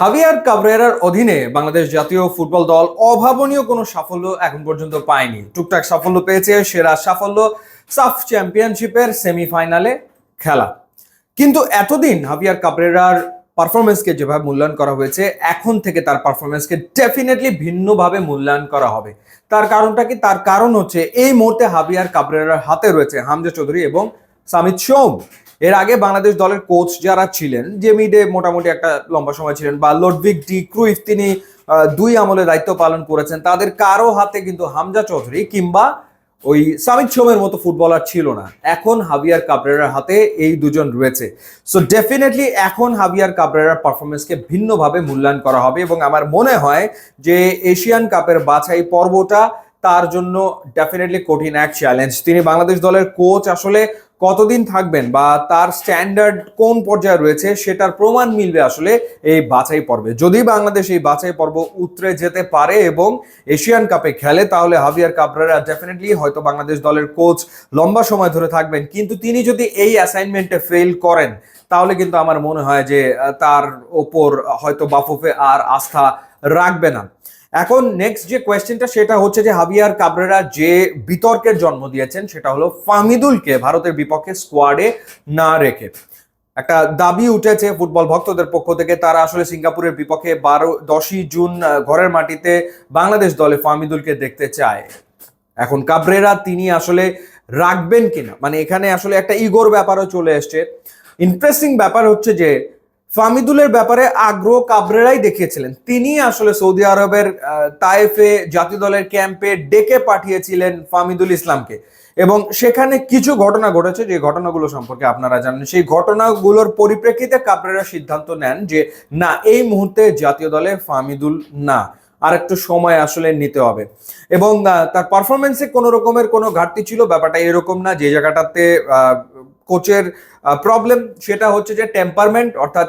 হাভিয়ার কাবরেরার অধীনে বাংলাদেশ জাতীয় ফুটবল দল অভাবনীয় কোনো সাফল্য এখন পর্যন্ত পায়নি। টুকটাক সাফল্য পেয়েছে সেরা সাফল্য সাফ চ্যাম্পিয়নশিপের সেমিফাইনালে খেলা। কিন্তু এতদিন হাভিয়ার কাবরেরার পারফরমেন্সকে যেভাবে মূল্যায়ন করা হয়েছে, এখন থেকে তার পারফরমেন্সকে ডেফিনেটলি ভিন্নভাবে মূল্যায়ন করা হবে। তার কারণটা কি? তার কারণ হচ্ছে, এই মুহূর্তে হাভিয়ার কাবরেরার হাতে রয়েছে হামজা চৌধুরী এবং সামিত সোম। এর আগে বাংলাদেশ দলের কোচ যারা ছিলেন, যে মিডে মোটামুটি একটা লম্বা সময় ছিলেন, বা লোডভিক ডি ক্রুইফ, তিনি দুই আমলে দায়িত্ব পালন করেছেন, তাদের কারও হাতে কিন্তু হামজা চৌধুরী কিংবা ওই সামিত সোমের মতো ফুটবলার ছিল না। এখন হাবিয়ার কাবরেরার হাতে এই দুজন রয়েছে। সো ডেফিনেটলি এখন হাবিয়ার কাবরেরার পারফরমেন্সকে ভিন্নভাবে মূল্যায়ন করা হবে এবং আমার মনে হয় যে এশিয়ান কাপের বাছাই পর্বটা তার জন্য ডেফিনেটলি কঠিন এক চ্যালেঞ্জ তিনি বাংলাদেশ দলের কোচ আসলে কতদিন থাকবেন বা তার স্ট্যান্ডার্ড কোন পর্যায়ে রয়েছে সেটার প্রমাণ মিলবে আসলে এই বাছাই পর্বে। যদি বাংলাদেশ এই বাছাই পর্ব উতরে যেতে পারে এবং এশিয়ান কাপে খেলে, তাহলে হাভিয়ার কাবরেরা ডেফিনেটলি হয়তো বাংলাদেশ দলের কোচ লম্বা সময় ধরে থাকবেন। কিন্তু তিনি যদি এই অ্যাসাইনমেন্টে ফেল করেন, তাহলে কিন্তু আমার মনে হয় যে তার ওপর হয়তো বাফুফে আর আস্থা রাখবে না। এখন নেক্সট যে কোয়েশ্চেনটা সেটা হচ্ছে যে হাবিয়ার কাবরেরা যে বিতর্কের জন্ম দিয়েছেন, সেটা হলো ফামিদুলকে ভারতের বিপক্ষে স্কোয়াডে না রেখে। একটা দাবি উঠেছে ফুটবল ভক্তদের পক্ষ থেকে, তারা আসলে সিঙ্গাপুরের বিপক্ষে বারো, দশই জুন ঘরের মাটিতে বাংলাদেশ দলে ফামিদুলকে দেখতে চায়। এখন কাবরেরা, তিনি আসলে রাখবেন কিনা? মানে এখানে আসলে একটা ইগোর ব্যাপারও চলে এসছে। ইন্টারেস্টিং ব্যাপার হচ্ছে যে ফামিদুলের ব্যাপারে আগ্রহ কাবরেরাই দেখিয়েছিলেন। তিনি আসলে সৌদি আরবের তায়েফে জাতীয় দলের ক্যাম্পে ডেকে পাঠিয়েছিলেন ফামিদুল ইসলামকে। এবং সেখানে কিছু ঘটনা ঘটেছে, যে ঘটনাগুলো সম্পর্কে আপনারা জানেন। সেই ঘটনাগুলোর পরিপ্রেক্ষিতে কাবরেরা সিদ্ধান্ত নেন যে, না, এই মুহূর্তে জাতীয় দলে ফামিদুল না। আর একটু সময় আসলে নিতে হবে। এবং তার পারফরমেন্সে কোনো রকমের কোনো ঘাটতি ছিল, ব্যাপারটা এরকম না যে জায়গাটাতে কোচের প্রবলেম সেটা হচ্ছে যে টেম্পারমেন্ট অর্থাৎ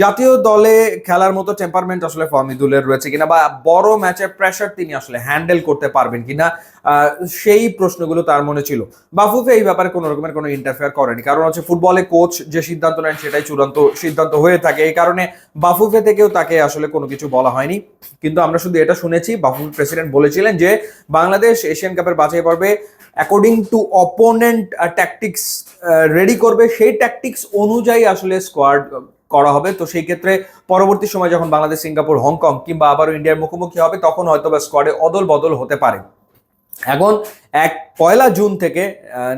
জাতীয় দলে খেলার মতো টেম্পারমেন্ট আসলে ফামিদুলের রয়েছে কিনা বা বড় ম্যাচের প্রেশার তিনি আসলে হ্যান্ডেল করতে পারবেন কিনা সেই প্রশ্নগুলো তার মনে ছিল। বাফুফে এই ব্যাপারে কোনো রকমের কোনো ইন্টারফেয়ার করেনি। কারণ হচ্ছে ফুটবলে কোচ যে সিদ্ধান্ত নেন সেটাই চূড়ান্ত সিদ্ধান্ত হয়ে থাকে। এই কারণে বাফুফে থেকেও তাকে আসলে কোনো কিছু বলা হয়নি। কিন্তু আমরা শুধু এটা শুনেছি বাফুফে প্রেসিডেন্ট বলেছিলেন যে বাংলাদেশ এশিয়ান কাপের বাছাই পর্বে according to opponent tactics ready করবে, সেই ট্যাকটিক্স অনুযায়ী আসলে স্কোয়াড করা হবে। তো সেই ক্ষেত্রে পরবর্তী সময় যখন বাংলাদেশ, সিঙ্গাপুর, হংকং কিংবা আবারও ইন্ডিয়ার মুখোমুখি হবে, তখন হয়তো বা স্কোয়াডে অদল বদল হতে পারে। এখন এক পয়লা জুন থেকে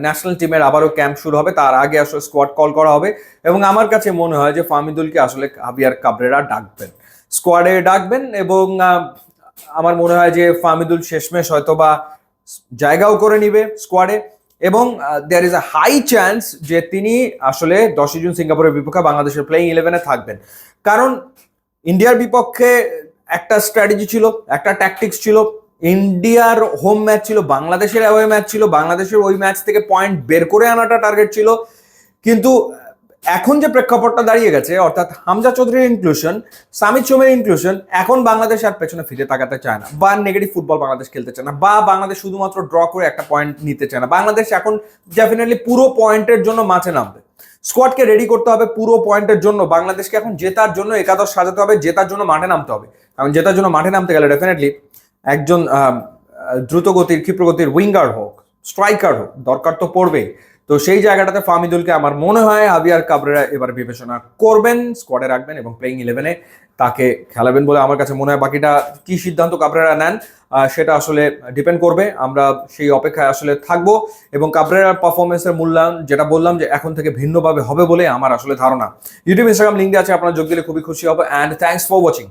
ন্যাশনাল টিমের আবারও ক্যাম্প শুরু হবে। তার আগে আসলে স্কোয়াড কল করা হবে এবং আমার কাছে মনে হয় যে ফামিদুলকে আসলে হাবিয়ার কাবরেরা ডাকবেন। স্কোয়াডে ডাকবেন এবং আমার মনে হয় যে ফামিদুল শেষমেশ হয়তো বা জায়গাও করে নিবে স্কোয়াডে এবং there is a high chance যে তিনি আসলে দশই জুন সিঙ্গাপুরের বিপক্ষে বাংলাদেশের প্লেইং ইলেভেনে থাকবেন। কারণ, ইন্ডিয়ার বিপক্ষে একটা স্ট্র্যাটেজি ছিল, একটা ট্যাকটিক্স ছিল, ইন্ডিয়ার হোম ম্যাচ ছিল, বাংলাদেশের অ্যাওয়ে ম্যাচ ছিল, বাংলাদেশের ওই ম্যাচ থেকে পয়েন্ট বের করে আনাটা টার্গেট ছিল। কিন্তু এখন যে প্রেক্ষাপটটা দাঁড়িয়ে গেছে, অর্থাৎ হামজা চৌধুরীর ইনক্লুশন সামিত সোমের ইনক্লুশন এখন বাংলাদেশ আর পেছনে ফিরে তাকাতে চায় না, বা নেগেটিভ ফুটবল বাংলাদেশ খেলতে চায় না, বা বাংলাদেশ শুধুমাত্র ড্র করে একটা পয়েন্ট নিতে চায় না। বাংলাদেশ এখন ডেফিনেটলি পুরো পয়েন্টের জন্য মাঠে নামবে। স্কোয়াডকে রেডি করতে হবে পুরো পয়েন্টের জন্য। বাংলাদেশকে এখন জেতার জন্য একাদশ সাজাতে হবে, জেতার জন্য মাঠে নামতে হবে। কারণ জেতার জন্য মাঠে নামতে গেলে ডেফিনেটলি একজন দ্রুতগতির, ক্ষিপ্রগতির উইঙ্গার হোক স্ট্রাইকার হোক, দরকার তো পড়বেই। তো সেই জায়গাটাতে ফামিদুলকে আমার মনে হয় আবিয়ার কাবরেরা এবার বিবেচনা করবেন স্কোয়াডে রাখবেন এবং প্লেইং ইলেভেনে তাকে খেলাবেন বলে আমার কাছে মনে হয় বাকিটা কি সিদ্ধান্ত কাবরেরা নেন সেটা আসলে ডিপেন্ড করবে। আমরা সেই অপেক্ষায় আসলে থাকব এবং কাবরেরার পারফরমেন্সের মূল্যায়ন যেটা বললাম যে এখন থেকে ভিন্নভাবে হবে বলে আমার আসলে ধারণা। ইউটিউব ইনস্টাগ্রাম লিঙ্ক দিয়ে আছে, আপনারা যোগ দিলে খুবই খুশি হবে। And thanks for watching